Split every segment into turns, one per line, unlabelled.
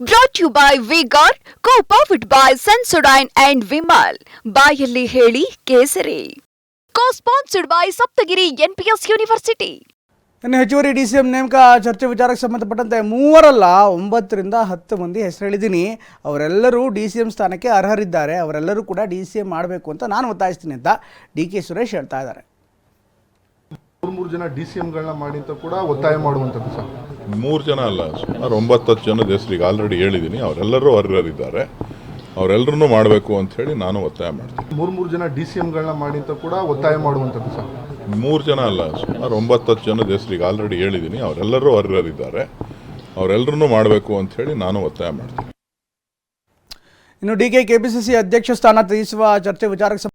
Brought you by vigour co powered by Sensodyne and Vimal ಬಾಯಲ್ಲಿ ಹೇಳಿ ಕೇಸರಿ. Co sponsored by Saptagiri NPS university
ಇನ್ನು ಹೆಚ್ಚುವರಿ D C M ನೇಮಕ ಚರ್ಚೆ ವಿಚಾರಕ್ಕೆ ಸಂಬಂಧಪಟ್ಟಂತೆ ಮೂವರಲ್ಲ, ಒಂಬತ್ತರಿಂದ ಹತ್ತು ಮಂದಿ ಹೆಸರು ಹೇಳಿದ್ದೀನಿ ಅವರೆಲ್ಲರೂ ಡಿ ಸಿ ಎಂ ಸ್ಥಾನಕ್ಕೆ ಅರ್ಹರಿದ್ದಾರೆ. ಅವರೆಲ್ಲರೂ ಕೂಡ ಡಿ ಸಿ ಎಂ ಮಾಡಬೇಕು ಅಂತ ನಾನು ಒತ್ತಾಯಿಸ್ತೀನಿ ಅಂತ ಡಿ ಕೆ ಸುರೇಶ್ ಹೇಳ್ತಾ ಇದ್ದಾರೆ.
ಮೂರು ಜನ ಡಿ ಸಿ ಎಂಗಳನ್ನ ಮಾಡಿ ಅಂತ ಕೂಡ ಒತ್ತಾಯ ಮಾಡುವಂಥದ್ದು ಸರ್.
ಮೂರು ಜನ ಅಲ್ಲ ಸುಮಾರು ಒಂಬತ್ತು ಹತ್ತು ಜನದ ಹೆಸರಿಗೆ ಆಲ್ರೆಡಿ ಹೇಳಿದ್ದೀನಿ. ಅವರೆಲ್ಲರೂ ಅರ್ಹರಿದ್ದಾರೆ. ಅವರೆಲ್ಲರೂ ಮಾಡಬೇಕು ಅಂತ ಹೇಳಿ ನಾನು ಒತ್ತಾಯ ಮಾಡ್ತೀನಿ.
ಮೂರು ಮೂರು ಜನ ಡಿ ಸಿ ಎಂಗಳನ್ನ ಮಾಡಿ ಅಂತ ಕೂಡ ಒತ್ತಾಯ ಮಾಡುವಂಥದ್ದು ಸರ್.
ಮೂರು ಜನ ಅಲ್ಲ ಸುಮಾರು ಒಂಬತ್ತು ಹತ್ತು ಜನದ ಹೆಸರಿಗೆ ಆಲ್ರೆಡಿ ಹೇಳಿದ್ದೀನಿ. ಅವರೆಲ್ಲರೂ ಅರ್ಹರಿದ್ದಾರೆ. ಅವರೆಲ್ಲರೂ ಮಾಡಬೇಕು ಅಂತ ಹೇಳಿ ನಾನು ಒತ್ತಾಯ ಮಾಡ್ತೀನಿ.
ಇನ್ನು D K K P C C ಅಧ್ಯಕ್ಷ ಸ್ಥಾನ ತ್ಯಜಿಸುವ ಚರ್ಚೆ ವಿಚಾರಕ್ಕೆ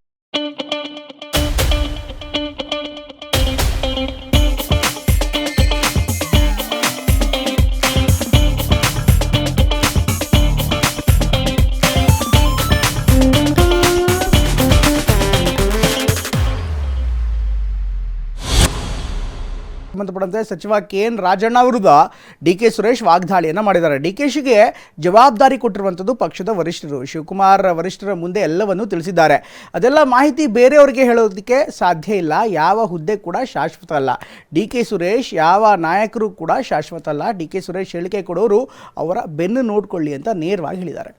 ಸಂಬಂಧಪಟ್ಟಂತೆ ಸಚಿವ ಕೆ ಎನ್ ರಾಜಣ್ಣ ವಿರುದ್ಧ ಡಿ ಕೆ ಸುರೇಶ್ ವಾಗ್ದಾಳಿಯನ್ನು ಮಾಡಿದ್ದಾರೆ. ಡಿ ಕೆ ಶಿಗೆ ಜವಾಬ್ದಾರಿ ಕೊಟ್ಟಿರುವಂಥದ್ದು ಪಕ್ಷದ ವರಿಷ್ಠರು. ಶಿವಕುಮಾರ್ ವರಿಷ್ಠರ ಮುಂದೆ ಎಲ್ಲವನ್ನೂ ತಿಳಿಸಿದ್ದಾರೆ. ಅದೆಲ್ಲ ಮಾಹಿತಿ ಬೇರೆಯವರಿಗೆ ಹೇಳೋದಕ್ಕೆ ಸಾಧ್ಯ ಇಲ್ಲ. ಯಾವ ಹುದ್ದೆ ಕೂಡ ಶಾಶ್ವತ ಅಲ್ಲ. ಡಿ ಕೆ ಸುರೇಶ್, ಯಾವ ನಾಯಕರು ಕೂಡ ಶಾಶ್ವತ ಅಲ್ಲ. ಡಿ ಕೆ ಸುರೇಶ್ ಹೇಳಿಕೆ ಕೊಡೋರು ಅವರ ಬೆನ್ನು ನೋಡ್ಕೊಳ್ಳಿ ಅಂತ ನೇರವಾಗಿ ಹೇಳಿದ್ದಾರೆ.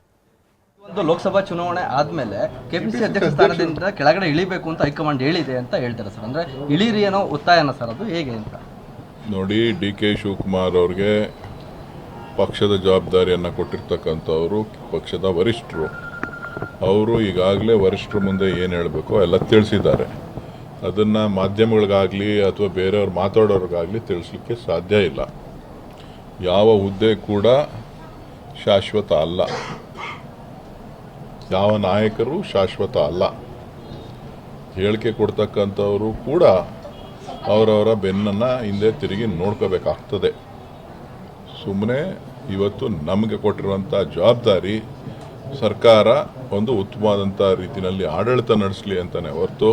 ಒಂದು ಲೋಕಸಭಾ ಚುನಾವಣೆ ಆದ್ಮೇಲೆ ಕೆಪಿಸಿ ಅಧ್ಯಕ್ಷ ಸ್ಥಾನದಿಂದ ಕೆಳಗಡೆ ಇಳಿಬೇಕು ಅಂತ ಹೈಕಮಾಂಡ್ ಹೇಳಿದೆ ಅಂತ ಹೇಳ್ತಾರೆ ಸರ್. ಅಂದ್ರೆ ಇಳಿರಿ ಏನೋ ಒತ್ತಾಯನ ಸರ್ ಅದು. ಹೇಗೆ ಅಂತ?
ನೋಡಿ, ಡಿ ಕೆ ಶಿವಕುಮಾರ್ ಅವ್ರಿಗೆ ಪಕ್ಷದ ಜವಾಬ್ದಾರಿಯನ್ನು ಕೊಟ್ಟಿರ್ತಕ್ಕಂಥವರು ಪಕ್ಷದ ವರಿಷ್ಠರು ಅವರು ಈಗಾಗಲೇ ವರಿಷ್ಠರ ಮುಂದೆ ಏನು ಹೇಳಬೇಕು ಎಲ್ಲ ತಿಳಿಸಿದ್ದಾರೆ. ಅದನ್ನು ಮಾಧ್ಯಮಗಳಿಗಾಗಲಿ ಅಥವಾ ಬೇರೆಯವ್ರು ಮಾತಾಡೋರಿಗಾಗಲಿ ತಿಳಿಸ್ಲಿಕ್ಕೆ ಸಾಧ್ಯ ಇಲ್ಲ. ಯಾವ ಹುದ್ದೆ ಕೂಡ ಶಾಶ್ವತ ಅಲ್ಲ. ಯಾವ ನಾಯಕರು ಶಾಶ್ವತ ಅಲ್ಲ. ಹೇಳಿಕೆ ಕೊಡ್ತಕ್ಕಂಥವರು ಕೂಡ ಅವರವರ ಬೆನ್ನನ್ನು ಹಿಂದೆ ತಿರುಗಿ ನೋಡ್ಕೋಬೇಕಾಗ್ತದೆ. ಸುಮ್ಮನೆ ಇವತ್ತು ನಮಗೆ ಕೊಟ್ಟಿರುವಂಥ ಜವಾಬ್ದಾರಿ ಸರ್ಕಾರ ಒಂದು ಉತ್ತಮವಾದಂಥ ರೀತಿಯಲ್ಲಿ ಆಡಳಿತ ನಡೆಸಲಿ ಅಂತಲೇ ಹೊರತು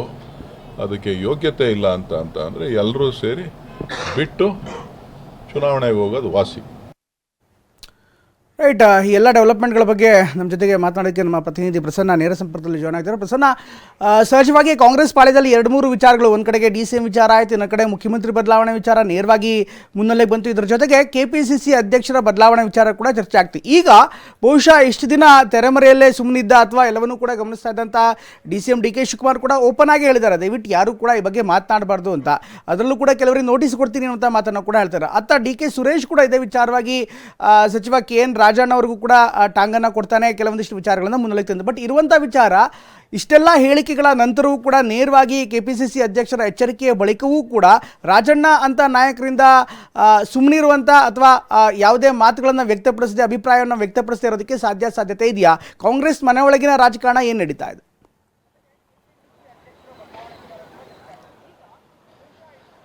ಅದಕ್ಕೆ ಯೋಗ್ಯತೆ ಇಲ್ಲ ಅಂತ ಅಂತ ಅಂದರೆ ಎಲ್ಲರೂ ಸೇರಿ ಬಿಟ್ಟು ಚುನಾವಣೆಗೆ ಹೋಗೋದು ವಾಸಿ.
ರೈಟ್ ಈ ಎಲ್ಲ ಡೆವಲಪ್ಮೆಂಟ್ಗಳ ಬಗ್ಗೆ ನಮ್ಮ ಜೊತೆಗೆ ಮಾತನಾಡೋಕ್ಕೆ ನಮ್ಮ ಪ್ರತಿನಿಧಿ ಪ್ರಸನ್ನ ನೇರ ಸಂಪರ್ಕದಲ್ಲಿ ಜಾಯ್ನ್ ಆಗಿದ್ದಾರೆ. ಪ್ರಸನ್ನ ಸಹಜವಾಗಿ ಕಾಂಗ್ರೆಸ್ ಪಾಳ್ಯದಲ್ಲಿ ಎರಡು ಮೂರು ವಿಚಾರಗಳು, ಒಂದು ಕಡೆಗೆ ಡಿ ಸಿ ಎಂ ವಿಚಾರ ಆಯಿತು, ಇನ್ನೊಂದು ಕಡೆ ಮುಖ್ಯಮಂತ್ರಿ ಬದಲಾವಣೆ ವಿಚಾರ ನೇರವಾಗಿ ಮುನ್ನೆಲೆಗೆ ಬಂತು. ಇದರ ಜೊತೆಗೆ ಕೆ ಪಿ ಸಿ ಸಿ ಅಧ್ಯಕ್ಷರ ಬದಲಾವಣೆ ವಿಚಾರ ಕೂಡ ಚರ್ಚೆ ಆಗ್ತಿದೆ ಈಗ ಬಹುಶಃ ಇಷ್ಟು ದಿನ ತೆರೆಮರೆಯಲ್ಲೇ ಸುಮ್ಮನಿದ್ದ ಅಥವಾ ಎಲ್ಲವನ್ನೂ ಕೂಡ ಗಮನಿಸ್ತಾ ಇದ್ದಂಥ D C M D K Shivakumar ಕೂಡ ಓಪನ್ ಆಗಿ ಹೇಳಿದ್ದಾರೆ. ದಯವಿಟ್ಟು ಯಾರು ಕೂಡ ಈ ಬಗ್ಗೆ ಮಾತನಾಡಬಾರ್ದು ಅಂತ. ಅದರಲ್ಲೂ ಕೂಡ ಕೆಲವರಿಗೆ ನೋಟಿಸ್ ಕೊಡ್ತೀನಿ ಅಂತ ಮಾತನ್ನು ಕೂಡ ಹೇಳ್ತಾರೆ. ಅತ್ತ ಡಿ ಕೆ ಸುರೇಶ್ ಕೂಡ ಇದೇ ವಿಚಾರವಾಗಿ ಸಚಿವ ಕೆ ಎನ್ ರಾಜಣ್ಣ ಅವ್ರಿಗೂ ಕೂಡ ಟಾಂಗನ್ನ ಟಾಂಗನ್ನು ಕೊಡ್ತಾನೆ ಕೆಲವೊಂದಿಷ್ಟು ವಿಚಾರಗಳನ್ನು ಮುನ್ನೆಲೆಗೆ ತಂದು. ಬಟ್ ಇರುವಂಥ ವಿಚಾರ, ಇಷ್ಟೆಲ್ಲ ಹೇಳಿಕೆಗಳ ನಂತರವೂ ಕೂಡ ನೇರವಾಗಿ ಕೆ ಪಿ ಸಿ ಸಿ ಅಧ್ಯಕ್ಷರ ಎಚ್ಚರಿಕೆಯ ಬಳಿಕವೂ ಕೂಡ ರಾಜಣ್ಣ ಅಂತ ನಾಯಕರಿಂದ ಸುಮ್ಮನಿರುವಂಥ ಅಥವಾ ಯಾವುದೇ ಮಾತುಗಳನ್ನು ವ್ಯಕ್ತಪಡಿಸದೆ, ಅಭಿಪ್ರಾಯವನ್ನು ವ್ಯಕ್ತಪಡಿಸದೇ ಇರೋದಕ್ಕೆ ಸಾಧ್ಯ ಸಾಧ್ಯತೆ ಇದೆಯಾ? ಕಾಂಗ್ರೆಸ್ ಮನೆಯೊಳಗಿನ ರಾಜಕಾರಣ ಏನು ನಡೀತಾ ಇದೆ?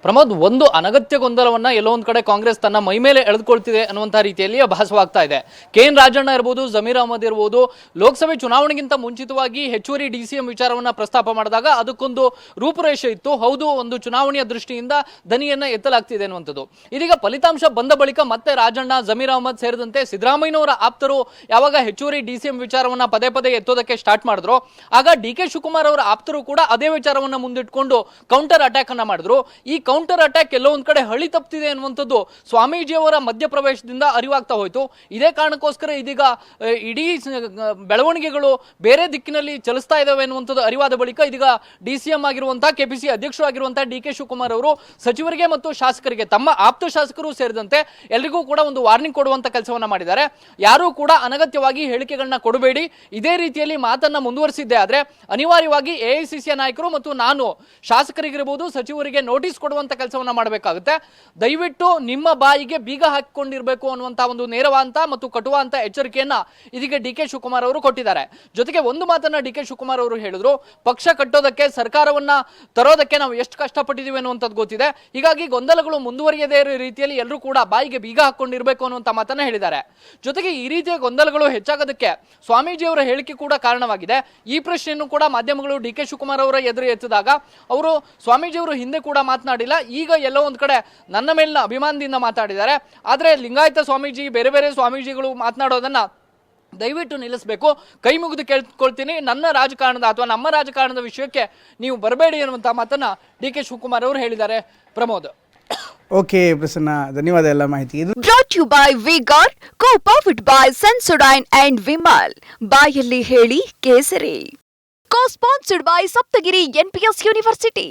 ಪ್ರಮೋದ್, ಒಂದು ಅನಗತ್ಯ ಗೊಂದಲವನ್ನ ಎಲ್ಲೋ ಒಂದ್ ಕಡೆ ಕಾಂಗ್ರೆಸ್ ತನ್ನ ಮೈ ಮೇಲೆ ಎಳೆದುಕೊಳ್ತಿದೆ ಅನ್ನುವಂತಹ ರೀತಿಯಲ್ಲಿ ಭಾಸವಾಗ್ತಾ ಇದೆ. ಕೆ. ಎನ್. ರಾಜಣ್ಣ ಇರ್ಬೋದು, ಜಮೀರ್ ಅಹಮದ್ ಇರ್ಬೋದು, ಲೋಕಸಭೆ ಚುನಾವಣೆಗಿಂತ ಮುಂಚಿತವಾಗಿ ಹೆಚ್ಚುವರಿ ಡಿ ಸಿ ಎಂ ವಿಚಾರವನ್ನ ಪ್ರಸ್ತಾಪ ಮಾಡಿದಾಗ ಅದಕ್ಕೊಂದು ರೂಪುರೇಷೆ ಇತ್ತು. ಹೌದು, ಒಂದು ಚುನಾವಣೆಯ ದೃಷ್ಟಿಯಿಂದ ದನಿಯನ್ನ ಎತ್ತಲಾಗ್ತಿದೆ ಅನ್ನುವಂಥದ್ದು. ಇದೀಗ ಫಲಿತಾಂಶ ಬಂದ ಬಳಿಕ ಮತ್ತೆ ರಾಜಣ್ಣ, ಜಮೀರ್ ಅಹಮದ್ ಸೇರಿದಂತೆ ಸಿದ್ದರಾಮಯ್ಯನವರ ಆಪ್ತರು ಯಾವಾಗ ಹೆಚ್ಚುವರಿ ಡಿ ಸಿ ಎಂ ವಿಚಾರವನ್ನ ಪದೇ ಪದೇ ಎತ್ತೋದಕ್ಕೆ ಸ್ಟಾರ್ಟ್ ಮಾಡಿದ್ರು, ಆಗ ಡಿ ಕೆ ಶಿವಕುಮಾರ್ ಅವರ ಆಪ್ತರು ಕೂಡ ಅದೇ ವಿಚಾರವನ್ನ ಮುಂದಿಟ್ಕೊಂಡು ಕೌಂಟರ್ ಅಟ್ಯಾಕ್ ಅನ್ನ ಮಾಡಿದ್ರು. ಈ ಕೌಂಟರ್ ಅಟ್ಯಾಕ್ ಎಲ್ಲೋ ಒಂದ್ ಕಡೆ ಹಳಿ ತಪ್ಪಿದೆ ಅನ್ನುವಂಥದ್ದು ಸ್ವಾಮೀಜಿಯವರ ಮಧ್ಯಪ್ರವೇಶದಿಂದ ಅರಿವಾಗ್ತಾ ಹೋಯಿತು. ಇದೇ ಕಾರಣಕ್ಕೋಸ್ಕರ ಇದೀಗ ಇಡೀ ಬೆಳವಣಿಗೆಗಳು ಬೇರೆ ದಿಕ್ಕಿನಲ್ಲಿ ಚಲಿಸ್ತಾ ಇದ್ದಾವೆ ಅನ್ನುವಂಥದ್ದು ಅರಿವಾದ ಬಳಿಕ ಇದೀಗ ಡಿ ಸಿ ಎಂ ಆಗಿರುವಂತಹ ಕೆಪಿಸಿ ಅಧ್ಯಕ್ಷರು ಆಗಿರುವಂತಹ ಡಿ ಕೆ ಶಿವಕುಮಾರ್ ಅವರು ಸಚಿವರಿಗೆ ಮತ್ತು ಶಾಸಕರಿಗೆ ತಮ್ಮ ಆಪ್ತ ಶಾಸಕರು ಸೇರಿದಂತೆ ಎಲ್ರಿಗೂ ಕೂಡ ಒಂದು ವಾರ್ನಿಂಗ್ ಕೊಡುವಂತ ಕೆಲಸವನ್ನ ಮಾಡಿದ್ದಾರೆ. ಯಾರೂ ಕೂಡ ಅನಗತ್ಯವಾಗಿ ಹೇಳಿಕೆಗಳನ್ನ ಕೊಡಬೇಡಿ. ಇದೇ ರೀತಿಯಲ್ಲಿ ಮಾತನ್ನ ಮುಂದುವರಿಸಿದ್ದೆ ಆದರೆ ಅನಿವಾರ್ಯವಾಗಿ ಎಐಸಿಸಿಯ ನಾಯಕರು ಮತ್ತು ನಾನು ಶಾಸಕರಿಗಿರಬಹುದು ಸಚಿವರಿಗೆ ನೋಟಿಸ್ ಕೊಡುವಂತ ಕೆಲಸವನ್ನ ಮಾಡಬೇಕಾಗುತ್ತೆ. ದಯವಿಟ್ಟು ನಿಮ್ಮ ಬಾಯಿಗೆ ಬೀಗ ಹಾಕಿಕೊಂಡಿರ್ಬೇಕು ಅನ್ನುವಂತ ಒಂದು ನೇರವಾಂತ ಮತ್ತು ಕಟುವಾಂತ ಎಚ್ಚರಿಕೆಯನ್ನ ಇದೀಗ ಡಿ ಕೆ ಶಿವಕುಮಾರ್ ಅವರು ಕೊಟ್ಟಿದ್ದಾರೆ. ಜೊತೆಗೆ ಒಂದು ಮಾತನ್ನ ಡಿ ಕೆ ಶಿವಕುಮಾರ್ ಅವರು ಹೇಳಿದ್ರು. ಪಕ್ಷ ಕಟ್ಟೋದಕ್ಕೆ ಸರ್ಕಾರವನ್ನ ತರೋದಕ್ಕೆ ನಾವು ಎಷ್ಟು ಕಷ್ಟಪಟ್ಟಿದ್ದೀವಿ ಅನ್ನುವಂಥದ್ದು ಗೊತ್ತಿದೆ. ಹೀಗಾಗಿ ಗೊಂದಲಗಳು ಮುಂದುವರಿಯದೇ ಇರೋ ರೀತಿಯಲ್ಲಿ ಎಲ್ಲರೂ ಕೂಡ ಬಾಯಿಗೆ ಬೀಗ ಹಾಕೊಂಡಿರ್ಬೇಕು ಅನ್ನುವಂಥ ಮಾತನ್ನ ಹೇಳಿದ್ದಾರೆ. ಜೊತೆಗೆ ಈ ರೀತಿಯ ಗೊಂದಲಗಳು ಹೆಚ್ಚಾಗೋದಕ್ಕೆ ಸ್ವಾಮೀಜಿಯವರ ಹೇಳಿಕೆ ಕೂಡ ಕಾರಣವಾಗಿದೆ. ಈ ಪ್ರಶ್ನೆಯನ್ನು ಕೂಡ ಮಾಧ್ಯಮಗಳು ಡಿ ಕೆ ಶಿವಕುಮಾರ್ ಅವರ ಎದುರು ಎತ್ತಿದಾಗ ಅವರು ಸ್ವಾಮೀಜಿ ಅವರು ಹಿಂದೆ ಕೂಡ ಮಾತನಾಡಿ ಮಾತಾಡಿಲ್ಲ ಈಗ ಎಲ್ಲೋ ಒಂದ್ ಕಡೆ ನನ್ನ ಮೇಲಿನ ಅಭಿಮಾನದಿಂದ ಮಾತಾಡಿದ್ದಾರೆ. ಆದ್ರೆ ಲಿಂಗಾಯತ ಸ್ವಾಮೀಜಿ ಬೇರೆ ಬೇರೆ ಸ್ವಾಮೀಜಿಗಳು ಮಾತನಾಡೋದನ್ನ ದಯವಿಟ್ಟು ನಿಲ್ಲಿಸಬೇಕು. ಕೈ ಮುಗಿದು ಕೇಳ್ಕೊಳ್ತೀನಿ. ನನ್ನ ರಾಜಕಾರಣದ ಅಥವಾ ನಮ್ಮ ರಾಜಕಾರಣದ ವಿಷಯಕ್ಕೆ ನೀವು ಬರಬೇಡಿ ಅನ್ನುವಂಥ ಮಾತನ್ನ ಡಿ ಕೆ ಶಿವಕುಮಾರ್ ಅವರು ಹೇಳಿದ್ದಾರೆ. ಪ್ರಮೋದ್.
ಓಕೆ ಪ್ರಸನ್ನ ಧನ್ಯವಾದ ಎಲ್ಲ ಮಾಹಿತಿ. ಇದು
brought you by vigour co powered by Sensodyne and Vimal ಬಾಯಲ್ಲಿ ಹೇಳಿ ಕೇಸರಿ. Co sponsored by Saptagiri NPS university